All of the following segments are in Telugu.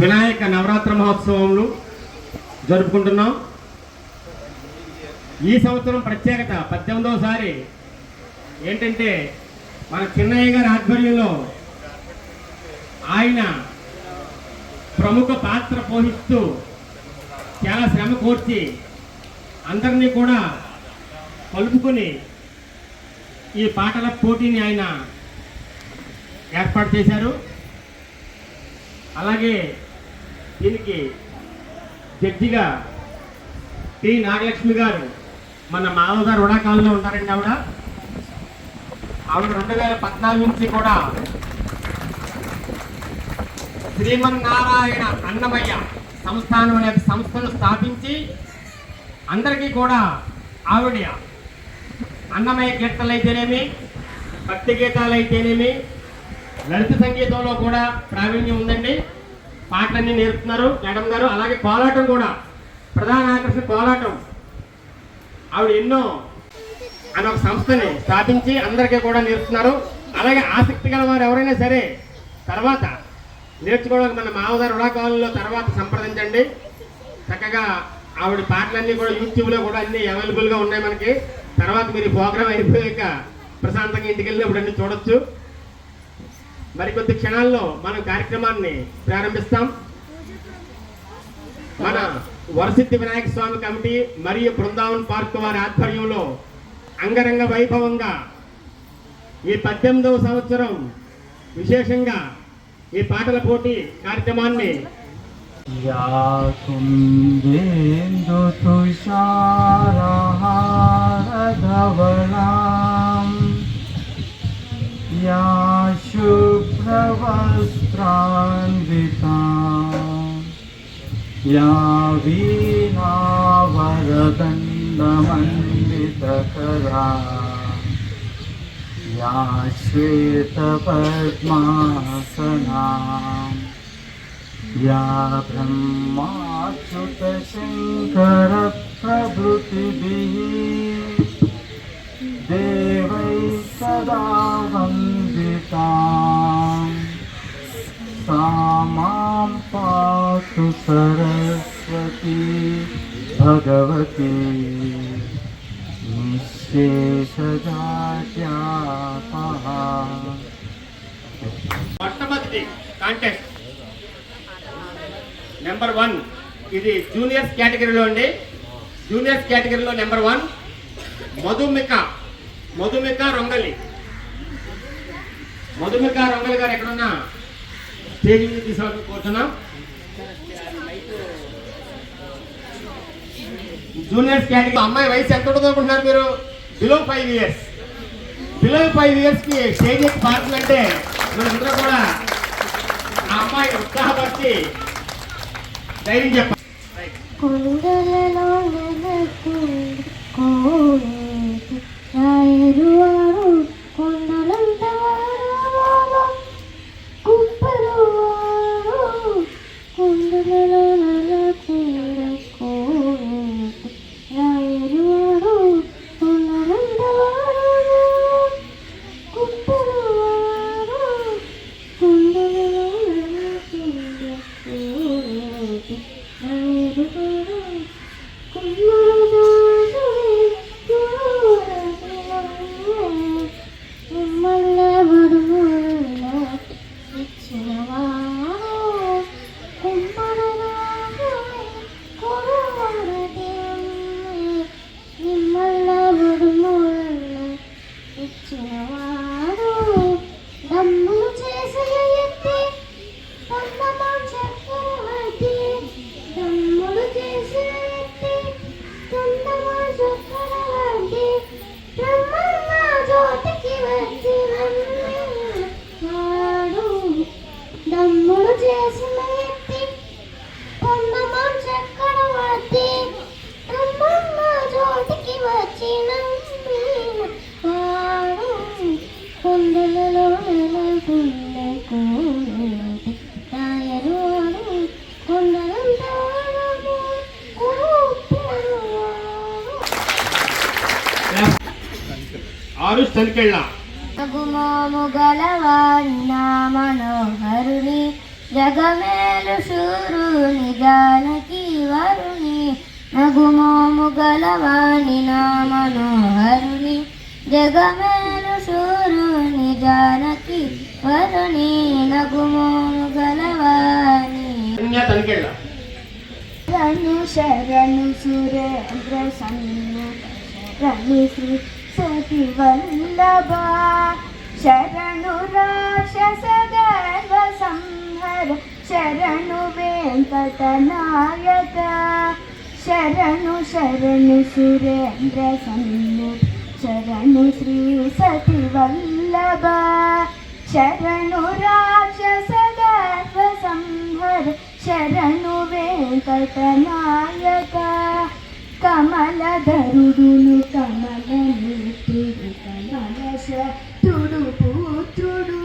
వినాయక నవరాత్ర మహోత్సవంలో జరుపుకుంటున్నాం. ఈ సంవత్సరం ప్రత్యేకత పద్దెనిమిదవసారి ఏంటంటే మన చిన్నయ్య గారి ఆధ్వర్యంలో ఆయన ప్రముఖ పాత్ర పోషిస్తూ చాలా శ్రమ కోర్చి అందరినీ కూడా కలుపుకొని ఈ పాటల పోటీని ఆయన ఏర్పాటు చేశారు. అలాగే దీనికి జడ్జిగా టి నాగలక్ష్మి గారు మన మాధవ గారు ఉడాకాలంలో ఉంటారండి ఆవిడ. ఆవిడ రెండు వేల పద్నాలుగు నుంచి కూడా శ్రీమన్నారాయణ అన్నమయ్య సంస్థానం అనే సంస్థను స్థాపించి అందరికీ కూడా ఆవిడ అన్నమయ్య కీర్తనలు అయితేనేమి భక్తి గీతాలు అయితేనేమి లలిత సంగీతంలో కూడా ప్రావీణ్యం ఉందండి. పాటలన్నీ నేర్పుతున్నారు మేడం గారు. అలాగే కోలాటం కూడా. ప్రధాన ఆకర్షణ కోలాటం ఆవిడ ఎన్నో అని ఒక సంస్థని స్థాపించి అందరికీ కూడా నేర్పుతున్నారు. అలాగే ఆసక్తి గల వారు ఎవరైనా సరే తర్వాత నేర్చుకోవడానికి మన మామగారు ఉడాకాలంలో తర్వాత సంప్రదించండి. చక్కగా ఆవిడ పాటలన్నీ కూడా యూట్యూబ్లో కూడా అన్ని అవైలబుల్గా ఉన్నాయి మనకి. తర్వాత మీరు ప్రోగ్రామ్ అయిపోయాక ప్రశాంతంగా ఇంటికి వెళ్ళినప్పుడు అన్ని చూడొచ్చు. మరికొద్ది క్షణాల్లో మనం కార్యక్రమాన్ని ప్రారంభిస్తాం మన వరసిద్ధి వినాయక స్వామి కమిటీ మరియు బృందావన్ పార్క్ వారి ఆధ్వర్యంలో అంగరంగ వైభవంగా ఈ పద్దెనిమిదవ సంవత్సరం విశేషంగా ఈ పాటల పోటీ కార్యక్రమాన్ని या कुन्देन्दुतुषारहारधवलाम् या शुभ्रवस्त्रान्विता। या वीणावरदण्डमण्डितकरा या श्वेतपद्मासना। या ब्रह्माच्युतशङ्करप्रभृतिभिः। देवैः सदा वन्दिता सा मां पातु सरस्वती भगवती निःशेषजाड्यापहा మొట్టమొదటి కాంటెస్ట్ నెంబర్ వన్ ఇది జూనియర్స్ కేటగిరీలో అండి జూనియర్స్ కేటగిరీలో నెంబర్ వన్ మధుమిక మధుమిక రొంగలి మధుమిక రంగుల గారు ఎక్కడున్నా? స్టేజ్ మీద తీసుకోవాలని కోరుతున్నాం. జూనియర్స్ కేటగిరీ అమ్మాయి వయసు ఎంత ఉంటుంది అనుకుంటున్నారు మీరు? Below five years. Below five ఇయర్స్కి స్టేజ్ ఎక్కి పాడుతుందంటే మనందరూ కూడా ఆ అమ్మాయి ఉత్సాహపరిచి ధైర్యం చెప్పాలి కొండలలో కొండలలో నెలకొండ ఆరు తనికెళ్ళ గుమోము గలవాడి నా మనోహరుని జగమేలు శూరుని జానకి వరుణి నగుమోము గలవాణి నా మనోహరుని జగమేలు శూరుని జానకి వరుణి నగుమోము గలవాణి శరణు శరణు సురేంద్ర సన్ను శరణు శ్రీ సతి వల్లభ శరణు రాక్షస దేవ సంహర శరణు వెంకట నాయక శరణు శరణు సురేంద్ర సన్ను శరణు శ్రీ సతి వల్లభ కమలధరుడును కమల నేత్రుడు కమల శత్రుడు పుత్రుడు.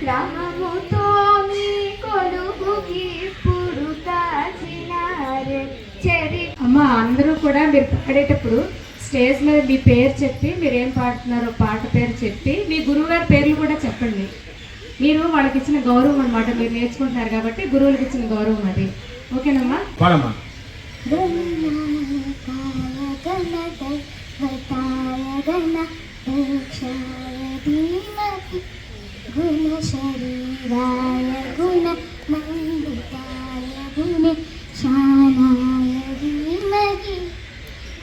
క్రమముతో మీ కొడుకుకి ఇప్పుడు కాచినారే. చెరి అమ్మ అందరూ కూడా మీరు పాడేటప్పుడు స్టేజ్ మీద మీ పేరు చెప్పి మీరు ఏం పాడుతున్నారో పాట పేరు చెప్పి మీ గురువు గారి పేర్లు కూడా చెప్పండి. మీరు వాళ్ళకి ఇచ్చిన గౌరవం అన్నమాట మీరు నేర్చుకుంటున్నారు కాబట్టి గురువులకు ఇచ్చిన గౌరవం అది. ఓకేనమ్మా? పాడమ్మా గుణశరీరాయ గుణ మండితాయ గుణ శానాయ ధీమహి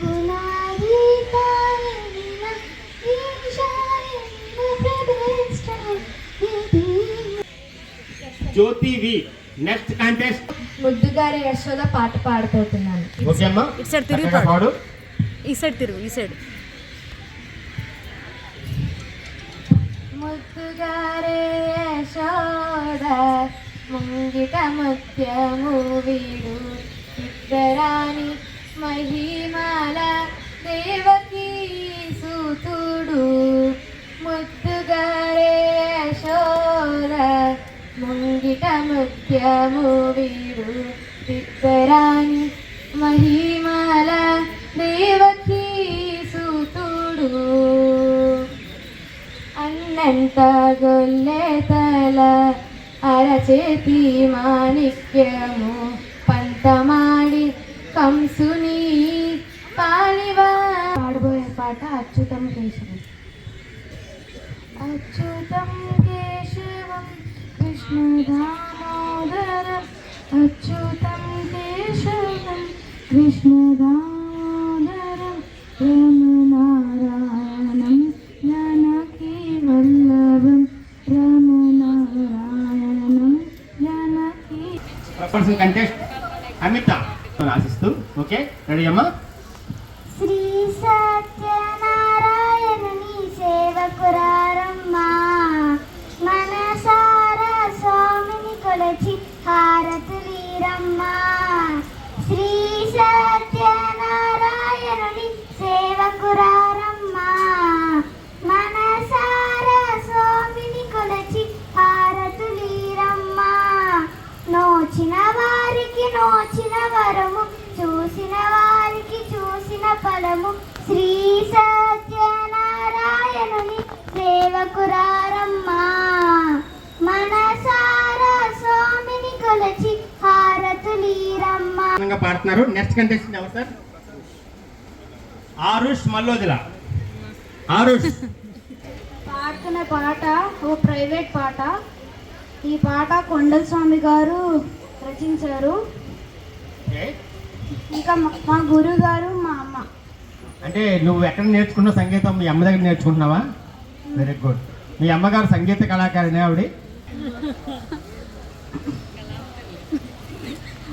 గుణాతీతాయ గుణ ఈశాయ ప్రతిష్టాయ ధీమహి జ్యోతి వి నెక్స్ట్ కాంటెస్ట్ ముద్దుగారి యశోద పాట పాడిపోతున్నాను ఓకే అమ్మా ఇటు సైడ్ తిరిగి చక్కగా పాడు ఈ సైడ్ తిరుగు ఈ సైడ్. ముద్దుగారే యశోద ముంగిట ముత్యము వీడు. ఇద్దరాని మహిమాల దేవకీ సూతుడు. ముత్తుగారే యశోద ముంగిట ముత్యము వీడు. ఇద్దరాని మహిమ అన్నంత గొల్లెతల అరచేతి మాణిక్యము. పంతమాడి కంసుని పాలివా. పాడబోయే పాట అచ్యుతం కేశవం. అచ్యుతం కేశవం విష్ణు దామోదరం. అచ్యుతం కేశవం విష్ణు రెడీ పాడుతున్నారు. నెక్స్ట్ కంటెస్ట్ ఎవరు సార్? ఆరుష్ మల్లోదిల ఆరుష్. పాడుతున్న పాట ఓ ప్రైవేట్ పాట. ఈ పాట కొండల స్వామి గారు రచించారు. ఇంకా మా- మా గురువు గారు మా అమ్మ. అంటే నువ్వు ఎక్కడ నేర్చుకున్నావు సంగీతం? మీ అమ్మ దగ్గర నేర్చుకుంటున్నావా? వెరీ గుడ్ మీ అమ్మగారు సంగీత కళాకారిణి ఆవిడ?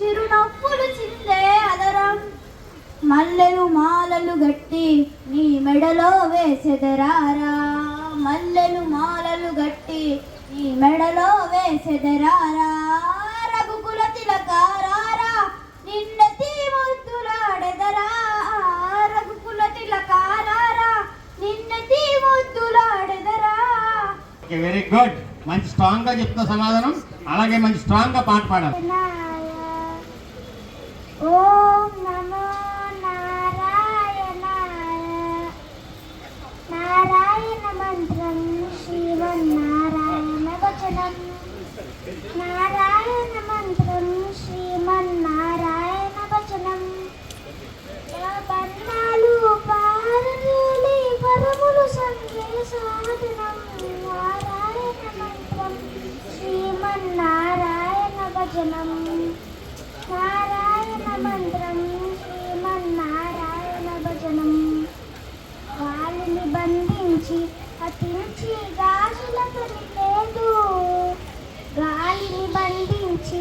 చిరునప్పులు చిందే అదరం. మల్లెలు మాలలు గట్టి నీ మెడలో వేసెదరారా. మల్లెలు మాలలు గట్టి నీ మెడలో వేసెదరారా. రఘుకుల తిలకారారా నిన్నతి మొద్దులాడెదరా రఘుకుల తిలకారారా నిన్నతి మొద్దులాడెదరా వెరీ గుడ్ మంచి స్ట్రాంగ్గా చెప్తా సమాధానం అలాగే మంచి స్ట్రాంగ్గా పాట పాడాలి. భజనం. నారాయణ మంత్రం శ్రీమన్నారాయణ భజనం. గాలిని బంధించి అతించి గాజుల పని లేదు గాలిని బంధించి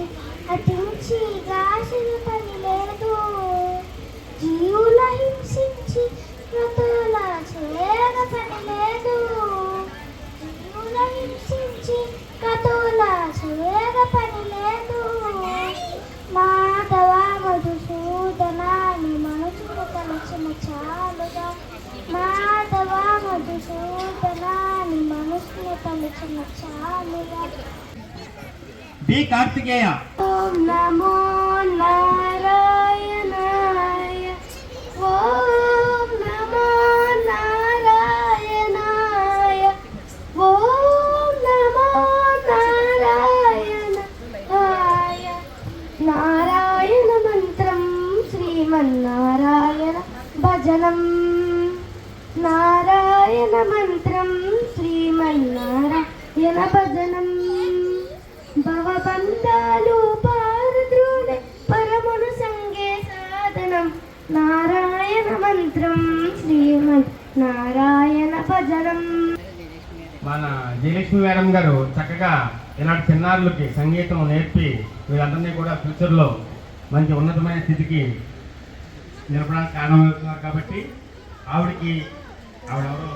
అతించి గాజుల పని లేదు జీవుల హింసించి మృతుల చేయగ పని లేదు జీవుల హింసించి కథల మాధవ మధుసూదనాన్ని మనసుకు తలచిన చాలుగా మాధవ మధుసూదనాన్ని మనసుకు తలచిన చాలుగా. బి కార్తికేయ. ఓం నమో నారాయణాయ సంగీతం నేర్పి వీళ్ళందరినీ కూడా ఫ్యూచర్లో మంచి ఉన్నతమైన స్థితికి నిలపడానికి కారణమవుతున్నారు కాబట్టి ఆవిడకి ఆవిడెవరో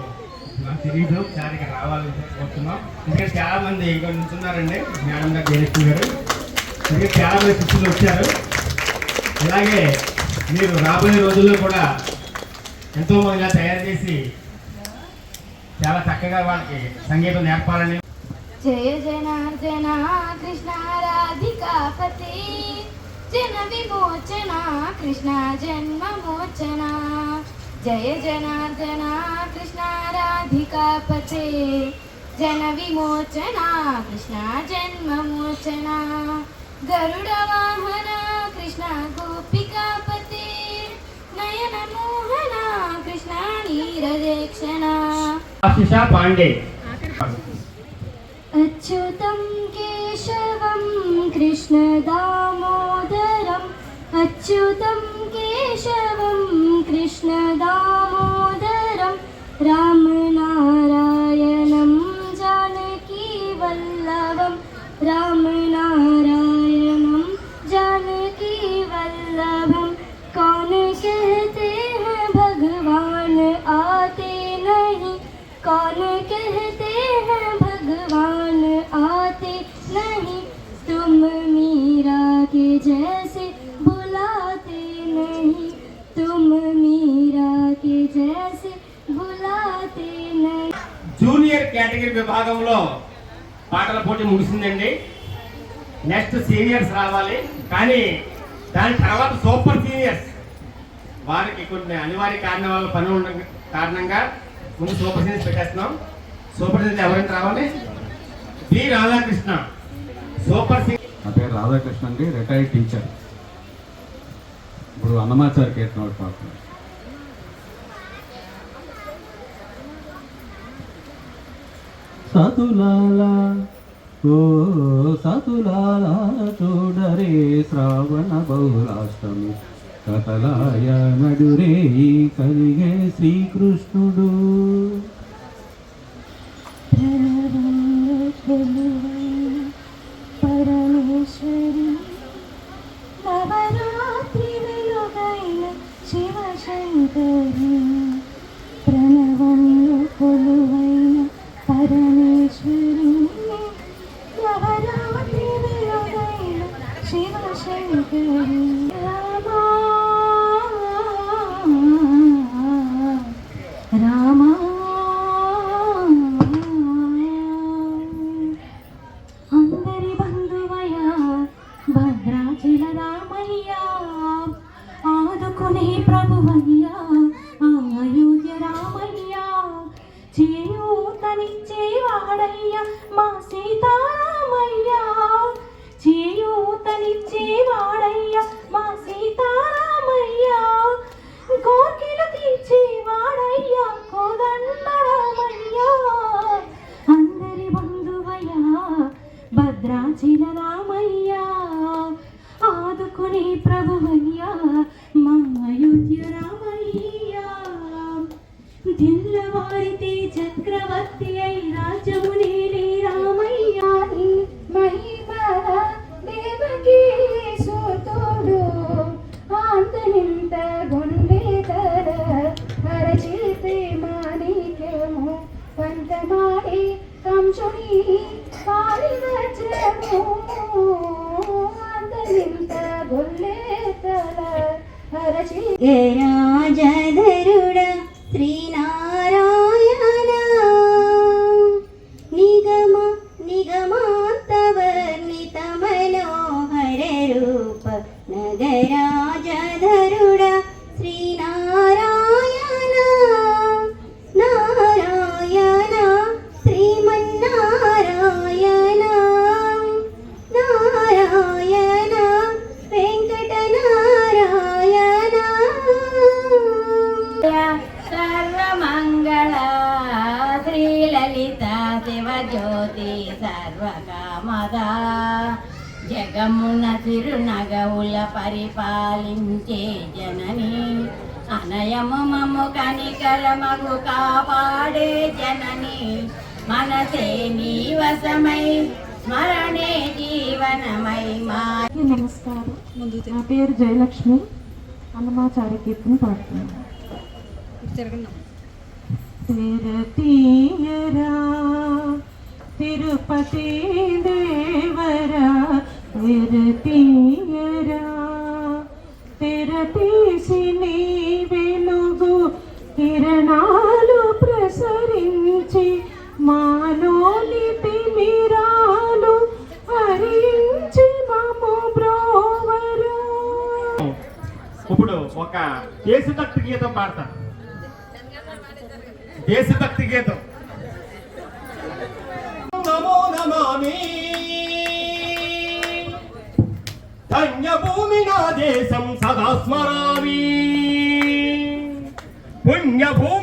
నాకు తెలియదు ఒకసారి ఇక్కడ రావాలని కోరుతున్నాం ఇంకా చాలామంది ఇక్కడ ఉంటున్నారండి నుంచున్నారండి. మేడం గారు జయలక్ష్మి గారు. ఇంకా చాలా మంది శిష్యులు వచ్చారు. అలాగే మీరు రాబోయే రోజుల్లో కూడా ఎంతోమందిగా తయారు చేసి చాలా చక్కగా వాళ్ళకి సంగీతం నేర్పాలని జయ జనార్దన కృష్ణ రాధికాపతి జన విమోచన కృష్ణ జన్మ మోచన జయ జనార్దన కృష్ణ రాధికాపతే జన విమోచన కృష్ణ జన్మ మోచన గరుడ వాహన కృష్ణ గోపికాపతే నయన మోహన కృష్ణ నీరదేక్షణ ఆశిష పాండే. अच्युतं केशवं कृष्णदामोदरम्। अच्युतं केशवं कृष्णदामोदरं रामनारायणं విభాగంలో పాటల పోటీ ముగిసిందండి. నెక్స్ట్ సీనియర్స్ రావాలి. కానీ దాని తర్వాత సూపర్ సీనియర్స్ వారికి కొన్ని అనివార్య కారణాల వల్ల పని ఉన్న కారణంగా ముందు సూపర్ సీనియర్స్ పెట్టేస్తున్నాం. సూపర్ సీనియర్స్ ఎవరైనా రావాలి? బి రాధాకృష్ణ. సూపర్ సీనియర్ నా పేరు రాధాకృష్ణ అండి రిటైర్డ్ టీచర్ ఇప్పుడు అన్నమాచారి కీర్తన మాట్లాడుతున్నాను సతులాలా ఓ సతులాలా చూడరే శ్రావణ బహుళాష్టమి కథలాయ నడురే కలిగే శ్రీకృష్ణుడు. పరమేశ్వరి నవరాత్రి వెలుగైన శివశంకరి. మనసే నీవసమై స్మరణే జీవనమై నమస్కారం. నా పేరు జయలక్ష్మి. అన్నమాచార్య కీర్తన పాడుతున్నాను. తిరతీయరా తిరుపతి దేవరా తిరతీయరా తెరతీసి నీ వెలుగు ప్రసరించి మాలోని తిమిరాలు హరించి మము బ్రోవరు. ఇప్పుడు ఒక దేశభక్తి గీతం పాడతాను దేశభక్తి గీతం. నమో నమామి. ధన్యభూమి నా దేశం సదా స్మరామి. పుణ్యభూమి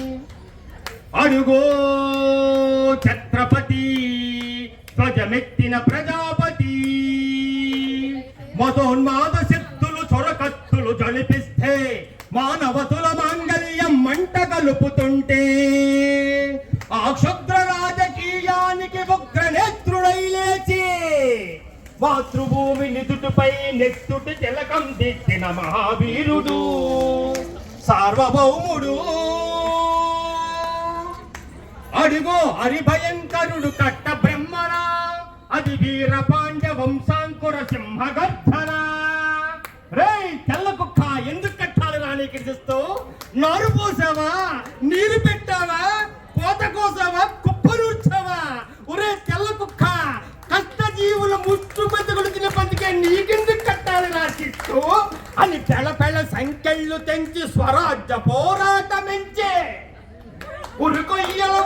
అడుగో ఛత్రపతి ధ్వజమెత్తిన ప్రజాపతి. మతోన్మాద శక్తులు చొరకత్తులు జలిపిస్తే మానవతుల మాంగల్యం మంట కలుపుతుంటే ఆ క్షుద్ర రాజకీయానికి ఉగ్ర నేత్రుడై లేచి మాతృభూమి నిదుటిపై నెత్తుటి తిలకం దిద్దిన మహావీరుడు సార్వభౌముడు. అడుగో హరిభయంకరుడు కట్ట బ్రహ్మరా. అది వీర పాండ్య వంశాంకుర సింహగర్ధన రేయ్ తెల్ల కుక్క ఎందుకు కట్టాలి రానికి చూస్తూ? నారు పోసావా? నీరు పెట్టావా? కోత కోసావా? కుప్పనూర్చావా ఒరే తెల్ల కుక్క కష్టజీవుల ముట్టు మెతుకులు తిన పందుకే నీకెందుకు కట్టాలి రాసిస్తూ అని పెళ్ళ పెళ్ళ సంఖ్యలు తెంచి స్వరాజ్య పోరాట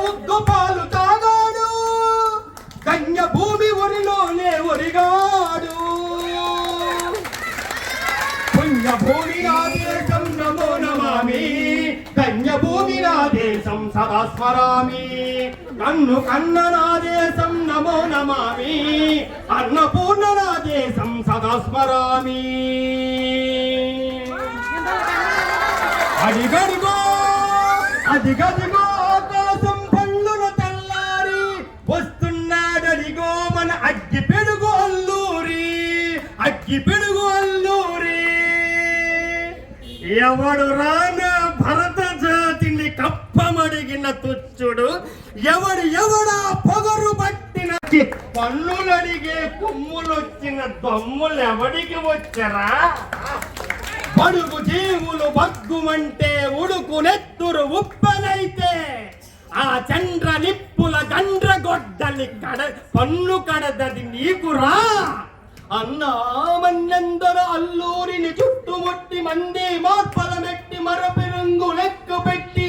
ఉరుకొయ్యల పాలు తాగాడు. కన్య భూమి ఒరిలోనే ఒరిగాడు. పుణ్య భూమి నా దేశం నమో నమామి. కన్య భూమి నా దేశం సదా స్మరామి. కన్ను కన్న నా దేశం నమో నమామి. అన్నపూర్ణ నా దేశం సదా స్మరామి. అడిగడిగో అదిగదిగో. అగ్గి పెడుగు అల్లూరి అగ్గి పెడుగు అల్లూరి. ఎవడు రాన భరత జాతిని కప్పమడిగిన తుచ్చుడు ఎవడు ఎవడా పొగరు పట్టిన పన్నులడిగే కొమ్ములొచ్చిన దమ్ములు ఎవడికి వచ్చరా? బడుగు జీవులు బగ్గుమంటే ఉడుకు నెత్తురు ఉప్పనైతే. ఆ చంద్ర నిప్పుల గండ్ర గొడ్డలి కడ పన్ను కడదది నీకురా. అన్నామన్నందర అల్లూరిని చుట్టుముట్టి మంది మార్పలమెట్టి మరపెరుంగు లెక్క పెట్టి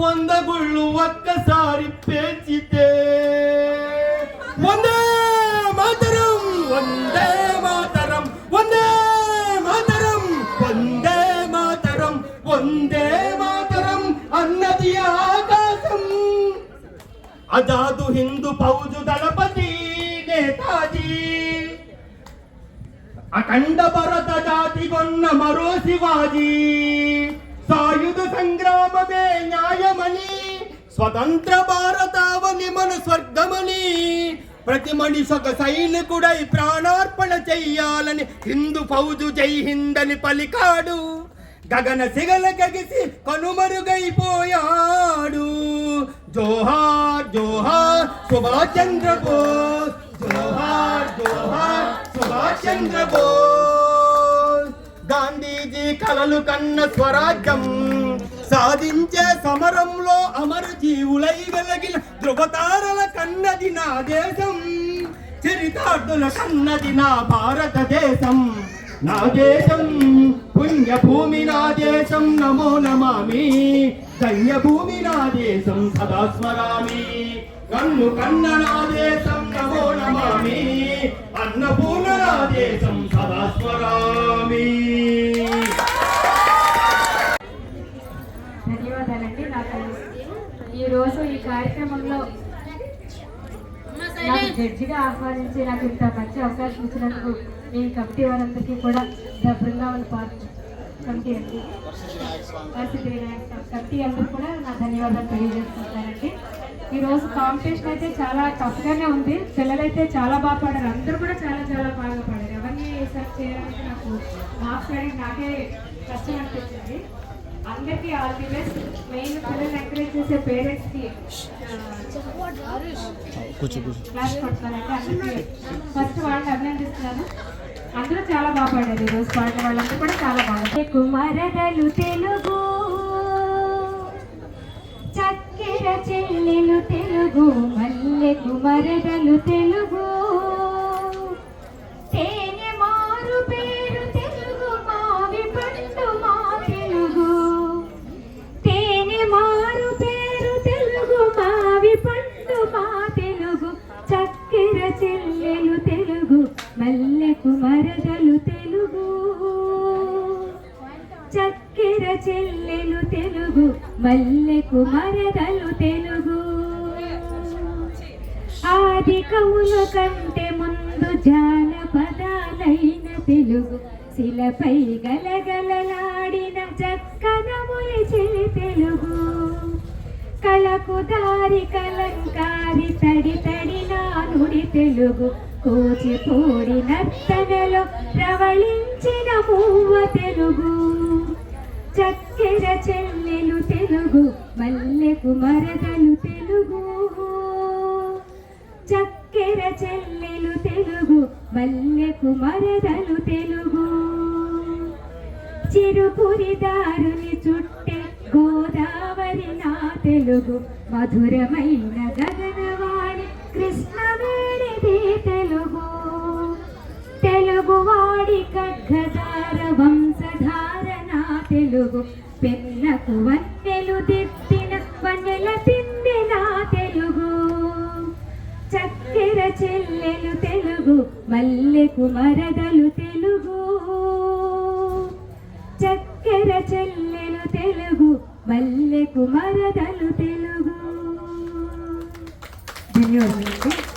వంద గుళ్ళు ఒక్కసారి పేచితే వందే అజాదు హిందూ ఫౌజు దళపతి నేతాజీ. అఖండ భరత జాతి కొన్న మరో శివాజీ. సాయుధ సంగ్రామమే న్యాయమని స్వతంత్ర భారతావని మన స్వర్గమని ప్రతి మనిషి ఒక సైనికుడై ప్రాణార్పణ చెయ్యాలని హిందూ ఫౌజు జై హింద్ అని పలికాడు. గగన సిగల గగిసి కనుమరుగైపోయాడు. జోహార్ జోహార్ సుభాష్ చంద్ర బోస్. జోహార్ జోహార్ సుభాష్ చంద్ర బోస్. గాంధీజీ కలలు కన్న స్వరాజ్యం సాధించే సమరంలో అమర జీవులై వెలగిన ధృవతారల కన్నది నా దేశం. చరితార్థుల కన్నది నా భారతదేశం. నా దేశం పుణ్యభూమి నా దేశం నమో నమామి. ధన్యభూమి నా దేశం సదా స్మరామి కన్ను కన్న నా దేశం నమో నమామి. అన్నపూర్ణ నా దేశం సదా స్మరామి ధన్యవాదాలండి నాకు ఈరోజు ఈ కార్యక్రమంలో నాకు జడ్జిగా ఆహ్వానించి నాకు ఇంత మంచి అవకాశం ఇచ్చినందుకు మీ కమిటీ వారందరికీ కూడా ద బృందావన్ పార్క్ కమిటీ అండి. కమిటీ అందరూ కూడా నా ధన్యవాదాలు తెలియజేసుకుంటానండి ఈరోజు కాంపిటీషన్ అయితే చాలా టఫ్గానే ఉంది. పిల్లలైతే చాలా బాగా పాడారు. అందరూ కూడా చాలా చాలా బాగా పాడారు. ఎవరిని సెలెక్ట్ చేయాలంటే నాకు మార్క్స్ వేయడానికి నాకే కష్టం అనిపించింది. అందరికీ ఆల్ ది బెస్ట్ మెయిన్ పిల్లల్ని ఎంకరేజ్ చేసే పేరెంట్స్కి క్లాస్ కొడతానంటే అందరికీ ఫస్ట్ వాళ్ళని అభినందిస్తున్నాను. అందరూ చాలా బాగా పాడారు ఈరోజు పాడిన వాళ్ళందరూ కూడా చాలా బాగా కుమారదలు తెలుగు చక్కెర చెల్లెలు తెలుగు మల్లె కుమరదలు తెలుగు. తేనె మారు పేరు తెలుగు మావి పండు మా తెలుగు. తేనె మారు పేరు తెలుగు మావి పండు మా తెలుగు. చక్కెర చెల్లెలు మల్లెకు మరదలు తెలుగు. చక్కెర చెల్లెలు తెలుగు. మల్లెకు మరదలు తెలుగు. ఆది కవుల కంటే ముందు జానపదాలైన తెలుగు. శిలపై గలగలలాడిన చక్కనములి చెలి తెలుగు. కళకు దారి కలంకారి తడి తడి నానుడి తెలుగు. కూచిపూడి నర్తనలో ప్రవళించిన మూవ తెలుగు. చక్కెర చెల్లెలు తెలుగు మల్లెకు మరదలు తెలుగు. చక్కెర చెల్లెలు తెలుగు మల్లెకు మరదలు తెలుగు. చిరుపురి దారుని చుట్టే గోదావరి నా తెలుగు మధురమైన గగన తెలుగు తెలుగువాడి ఖడ్గధార వంశధార నా తెలుగు పిల్లకు వన్నెలు దిద్దిన వన్నెల తిండి నా తెలుగు? చక్కెర చెల్లెలు తెలుగు మల్లెకు మరదలు తెలుగు. చక్కెర చెల్లెలు తెలుగు మల్లెకు మరదలు తెలుగు. ధన్యవాదాలు.